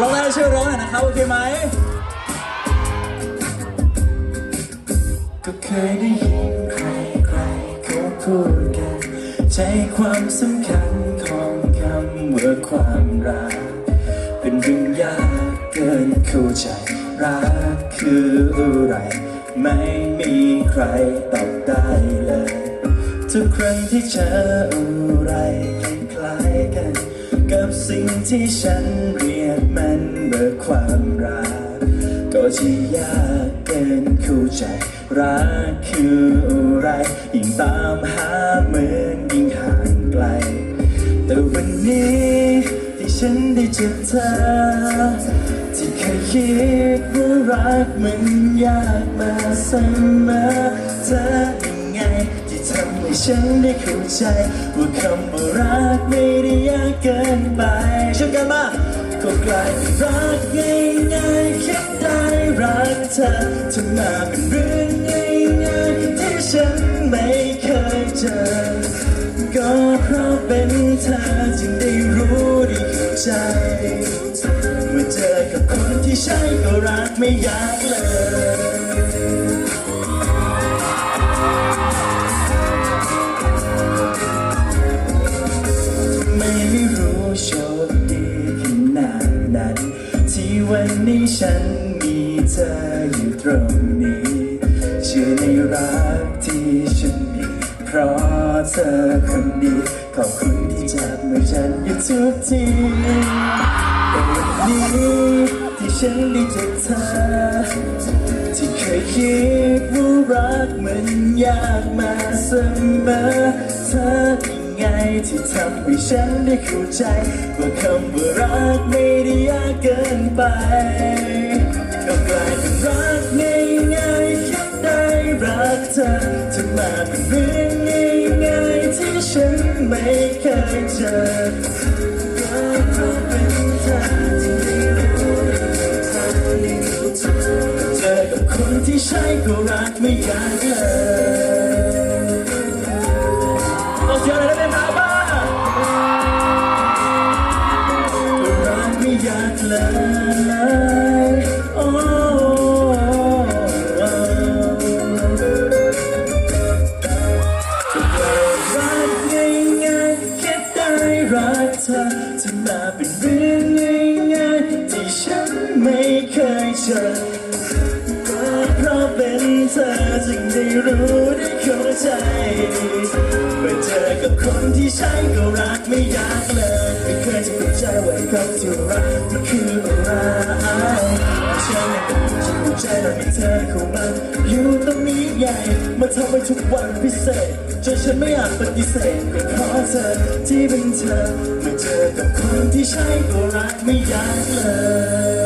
ร้องได้ช่วยร้องหน่อยนะครับ โอเคไหม ก็เคยได้ยินใครใครเขาพูดกัน ใจความสำคัญของคำว่าความรัก เป็นเรื่องยากเกินเข้าใจ รักคืออะไร ไม่มีใครตอบได้เลย ทุกครั้งที่เจออะไรคล้ายๆกัน กับสิ่งที่ฉันเรียน เบิกความรักก็ที่ยากเกินเข้าใจ รักคืออะไร ยิ่งตามหาเหมือนยิ่งห่างไกล แต่วันนี้ที่ฉันได้เจอเธอ ที่เคยคิดว่ารักมันยากมาเสมอเธอยังไงที่ทำให้ฉันได้เข้าใจ ว่าคำว่ารักไม่ได้ยากเกินไป ก็กลายรักง่ายๆแค่ได้รักเธอจะมาเป็นเรื่องง่ายๆที่ฉันไม่เคยเจอ ก็เพราะเป็นเธอจึงได้รู้ได้เข้าใจ เมื่อเจอกับคนที่ใช่ก็รักไม่ยากเลยไม่รู้ชคดี วันนี้ฉันมีเธออยู่ตรงนี้ เชื่อในรักที่ฉันมี เพราะเธอคนดีขอบคุณที่จับมือฉันอยู่ทุกทีแต่วันนี้ที่ฉันได้เจอเธอ ที่เคยคิดว่ารักมันยากมาเสมอเธอไงที่ทำให้ฉันได้เข้าใจว่าคำว่ารักไม่ได้ยากเกิน ไป ก็กลายเป็นรักง่ายๆแค่ได้รักเธอจะมาเป็นเรื่องง่ายๆที่ฉันไม่เคยเจอก็เพราะเป็นเธอที่ได้รู้ได้เข้าใจเจอกับคนที่ใช่ก็รักไม่อยากเลย มาเป็นเรื่องง่ายๆที่ฉันไม่เคยเจอก็เพราะเป็นเธอจึงได้รู้ได้เข้าใจเมื่อเจอกับคนที่ใช่ก็รักไม่อยากเลยไม่เคยจะเข้าใจว่าคำที่รักมันคืออะไรฉันยังเป็นฉันเข้าใจแล้วมีเธอเข้ามาอยู่ตรง ใหญ่มาทำให้ทุกวันพิเศษจนฉันไม่อาจปฏิเสธก็เพราะเธอที่เป็นเธอเมื่อเจอกับคนที่ใช่ก็รักไม่ยากเลย